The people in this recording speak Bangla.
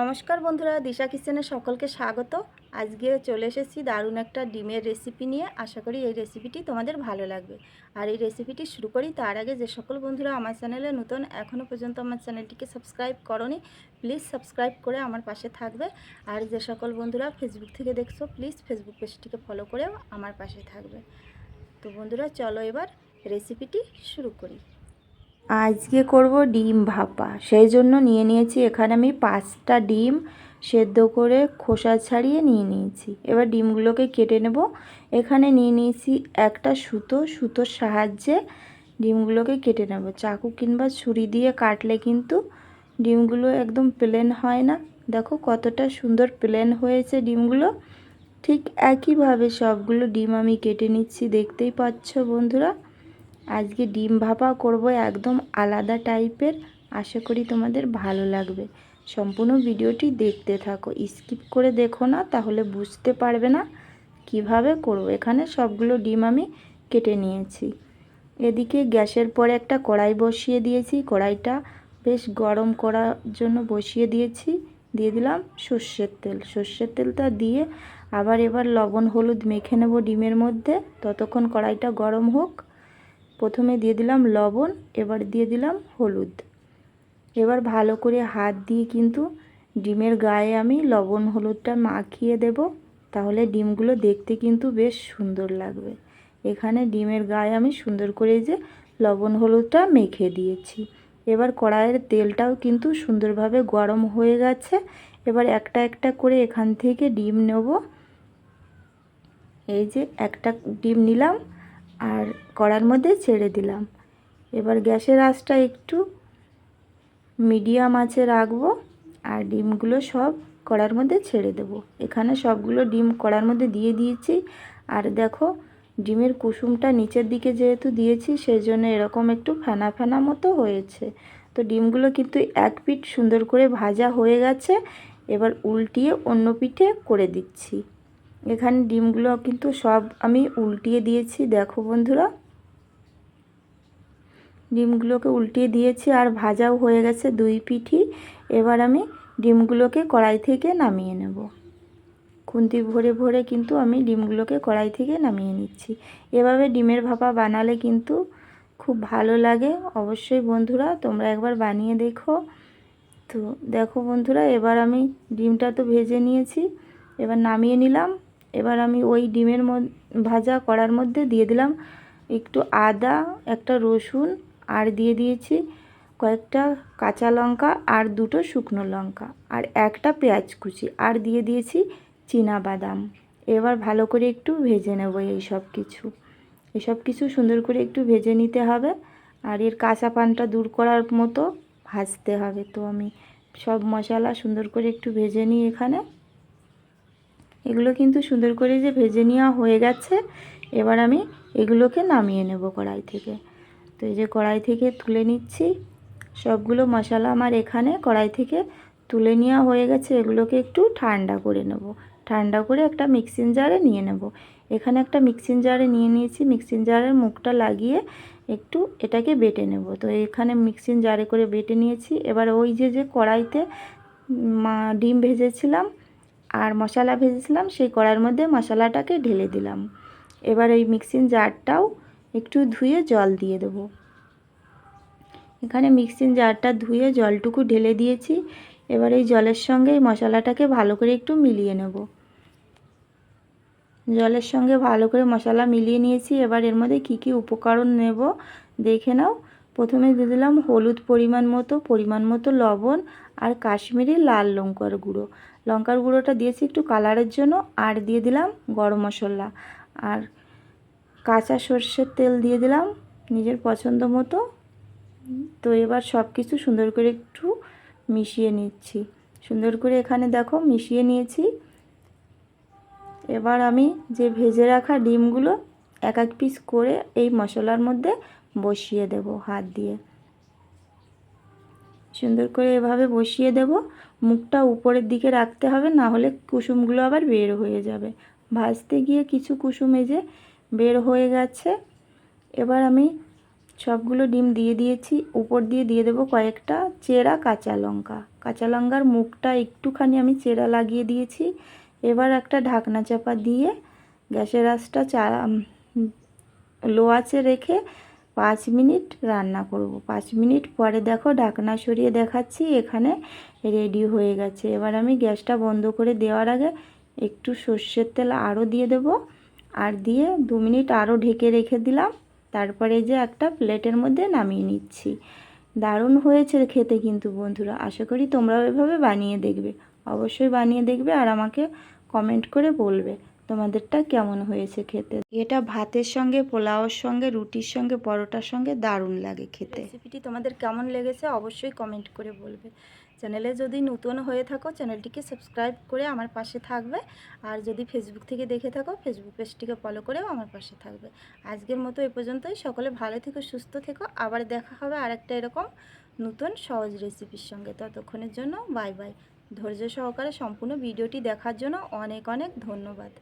নমস্কার বন্ধুরা, দিশা কিচেনে সকলকে স্বাগত। আজকে চলে এসেছি দারুণ একটা ডিমের রেসিপি নিয়ে। আশা করি এই রেসিপিটি তোমাদের ভালো লাগবে। আর এই রেসিপিটি শুরু করি, তার আগে যে সকল বন্ধুরা আমার চ্যানেলে নতুন এখনও পর্যন্ত আমার চ্যানেলটিকে সাবস্ক্রাইব করনি প্লিজ সাবস্ক্রাইব করে আমার পাশে থাকবে। আর যে সকল বন্ধুরা ফেসবুক থেকে দেখছ প্লিজ ফেসবুক পেজটিকে ফলো করেও আমার পাশে থাকবে। তো বন্ধুরা, চলো এবার রেসিপিটি শুরু করি। আজকে করব ডিম ভাপা। সেই জন্য নিয়ে নিয়েছি, এখানে আমি পাঁচটা ডিম সেদ্ধ করে খোসা ছাড়িয়ে নিয়ে নিয়েছি। এবার ডিমগুলোকে কেটে নেব। এখানে নিয়ে নিয়েছি একটা সুতো, সুতোর সাহায্যে ডিমগুলোকে কেটে নেব। চাকু কিংবা ছুরি দিয়ে কাটলে কিন্তু ডিমগুলো একদম প্লেন হয় না। দেখো কতটা সুন্দর প্লেন হয়েছে ডিমগুলো। ঠিক একইভাবে সবগুলো ডিম আমি কেটে নিচ্ছি, দেখতেই পাচ্ছ বন্ধুরা। আজকে ডিম ভাপা করব একদম আলাদা টাইপের। আশা করি তোমাদের ভালো লাগবে। সম্পূর্ণ ভিডিওটি দেখতে থাকো। স্কিপ করে দেখো না, তাহলে বুঝতে পারবে না কীভাবে করব। এখানে সবগুলো ডিম আমি কেটে নিয়েছি। এদিকে গ্যাসের পরে একটা কড়াই বসিয়ে দিয়েছি। কড়াইটা বেশ গরম করার জন্য বসিয়ে দিয়েছি। দিয়ে দিলাম সর্ষের তেল। সর্ষের তেলটা দিয়ে আবার এবার লবণ, হলুদ মেখে নেব ডিমের মধ্যে। ততক্ষণ কড়াইটা গরম হোক। প্রথমে দিয়ে দিলাম লবণ, এবার দিয়ে দিলাম হলুদ। এবার ভালো করে হাত দিয়ে কিন্তু ডিমের গায়ে আমি লবণ হলুদটা মাখিয়ে দেব, তাহলে ডিমগুলো দেখতে কিন্তু বেশ সুন্দর লাগবে। এখানে ডিমের গায়ে আমি সুন্দর করে যে লবণ হলুদটা মেখে দিয়েছি। এবার কড়াইয়ের তেলটাও কিন্তু সুন্দরভাবে গরম হয়ে গেছে। এবার একটা একটা করে এখান থেকে ডিম নেব। এই যে একটা ডিম নিলাম আর কড়ার মধ্যে ছেড়ে দিলাম। এবার গ্যাসের আঁচটা একটু মিডিয়াম আঁচে রাখব আর ডিমগুলো সব কড়ার মধ্যে ছেড়ে দেব। এখানে সবগুলো ডিম কড়ার মধ্যে দিয়ে দিয়েছি। আর দেখো, ডিমের কুসুমটা নিচের দিকে যেহেতু দিয়েছি সেই জন্য এরকম একটু ফেনা ফেনা মতো হয়েছে। তো ডিমগুলো কিন্তু এক পিঠ সুন্দর করে ভাজা হয়ে গেছে। এবার উল্টিয়ে অন্য পিঠে করে দিচ্ছি। এখানে ডিমগুলো কিন্তু সব আমি উল্টিয়ে দিয়েছি। দেখো বন্ধুরা। ডিমগুলোকে উল্টিয়ে দিয়েছি আর ভাজাও হয়ে গেছে দুই পিঠি। এবার আমি ডিমগুলোকে কড়াই থেকে নামিয়ে নেব। খুন্তি ভরে ভরে কিন্তু আমি ডিমগুলোকে কড়াই থেকে নামিয়ে নিচ্ছি। এভাবে ডিমের ভাপা বানালে কিন্তু খুব ভালো লাগে। অবশ্যই বন্ধুরা, তোমরা একবার বানিয়ে দেখো। তো দেখো বন্ধুরা, এবার আমি ডিমটা তো ভেজে নিয়েছি। এবার নামিয়ে নিলাম। এবার আমি ওই ডিমের ভাজা করার মধ্যে দিয়ে দিলাম একটু আদা, একটা রসুন আর দিয়ে দিয়েছি কয়েকটা কাঁচা লঙ্কা আর দুটো শুকনো লঙ্কা আর একটা পেঁয়াজ কুচি আর দিয়ে দিয়েছি চীনা বাদাম এবার ভালো করে একটু ভেজে নেব এই সব কিছু। এসব কিছু সুন্দর করে একটু ভেজে নিতে হবে আর এর কাঁচা পানটা দূর করার মতো ভাজতে হবে। তো আমি সব মশলা সুন্দর করে একটু ভেজে নিই এখানে। এগুলো কিন্তু সুন্দর করে যে ভেজে নেওয়া হয়ে গেছে, এবার আমি এগুলোকে নামিয়ে নেব কড়াই থেকে। তো এই যে কড়াই থেকে তুলে নিচ্ছি, সবগুলো মশলা আমার এখানে কড়াই থেকে তুলে নেওয়া হয়ে গেছে, এগুলোকে একটু ঠান্ডা করে নেব। ঠান্ডা করে একটা মিক্সিং জারে নিয়ে নেব। এখানে একটা মিক্সিং জারে নিয়ে নিয়েছি, মিক্সিং জারের মুখটা লাগিয়ে একটু এটাকে বেটে নেব। তো এখানে মিক্সিং জারে করে বেটে নিয়েছি, এবার ওই যে যে কড়াইতে ডিম ভেজেছিলাম আর মশলা ভেজেছিলাম, সেই কড়ার মধ্যে মশলাটাকে ঢেলে দিলাম। এবার এই মিক্সিং জারটাও একটু ধুয়ে জল দিয়ে দেবো। এখানে মিক্সিং জারটা ধুয়ে জলটুকু ঢেলে দিয়েছি। এবার এই জলের সঙ্গে এই মশলাটাকে ভালো করে একটু মিলিয়ে নেব। জলের সঙ্গে ভালো করে মশলা মিলিয়ে নিয়েছি। এবার এর মধ্যে কী কী উপকরণ নেব দেখে নাও। প্রথমে দিয়ে দিলাম হলুদ পরিমাণ মতো পরিমাণ মতো লবণ আর কাশ্মীরি লাল লঙ্কার গুঁড়ো। লঙ্কার গুঁড়োটা দিয়েছি একটু কালারের জন্য, আর দিয়ে দিলাম গরম মশলা। আর কাঁচা সর্ষের তেল দিয়ে দিলাম নিজের পছন্দ মতো। তো এবার সব কিছু সুন্দর করে একটু মিশিয়ে নিচ্ছি। সুন্দর করে এখানে দেখো মিশিয়ে নিয়েছি। এবার আমি যে ভেজে রাখা ডিমগুলো এক এক পিস করে এই মশলার মধ্যে বসিয়ে দেব হাত দিয়ে। সুন্দর করে এভাবে বসিয়ে দেব। মুখটা উপরের দিকে রাখতে হবে, না হলে কুসুমগুলো আবার বের হয়ে যাবে। ভাজতে গিয়ে কিছু কুসুম এই যে বের হয়ে গেছে। এবার আমি সবগুলো ডিম দিয়ে দিয়েছি, উপর দিয়ে দিয়ে দেবো কয়েকটা চেরা কাঁচা লঙ্কা। কাঁচা লঙ্কার মুখটা একটুখানি আমি চেরা লাগিয়ে দিয়েছি। এবার একটা ঢাকনা চাপা দিয়ে গ্যাসের আঁচটা চা লো আঁচে রেখে পাঁচ মিনিট রান্না করব। পাঁচ মিনিট পরে দেখো ঢাকনা সরিয়ে দেখাচ্ছি, এখানে রেডি হয়ে গেছে। এবার আমি গ্যাসটা বন্ধ করে দেওয়ার আগে একটু সর্ষের তেল আরও দিয়ে দেবো আর দিয়ে দু মিনিট আরও ঢেকে রেখে দিলাম। তারপরে যে একটা প্লেটের মধ্যে নামিয়ে নিচ্ছি। দারুণ হয়েছে খেতে কিন্তু বন্ধুরা, আশা করি তোমরাও এভাবে বানিয়ে দেখবে। অবশ্যই বানিয়ে দেখবে আর আমাকে কমেন্ট করে বলবে। তোমাদেরটা কেমন হয়েছে খেতে? এটা ভাতের সঙ্গে পোলাওর সঙ্গে রুটির সঙ্গে পরোটার সঙ্গে দারুণ লাগে খেতে। রেসিপিটি তোমাদের কেমন লেগেছে অবশ্যই কমেন্ট করে বলবে। চ্যানেলে যদি নতুন হয়ে থাকো চ্যানেলটিকে সাবস্ক্রাইব করে আমার পাশে থাকবে। আর যদি ফেসবুক থেকে দেখে থাকো ফেসবুক পেজটিকে ফলো করেও আমার পাশে থাকবে। আজকের মতো এ পর্যন্তই। সকলে ভালো থেকো সুস্থ থেকো। আবার দেখা হবে আরেকটা এরকম নতুন সহজ রেসিপির সঙ্গে। ততক্ষণের জন্য বাই বাই ধৈর্য সহকারে সম্পূর্ণ ভিডিওটি দেখার জন্য অনেক অনেক ধন্যবাদ।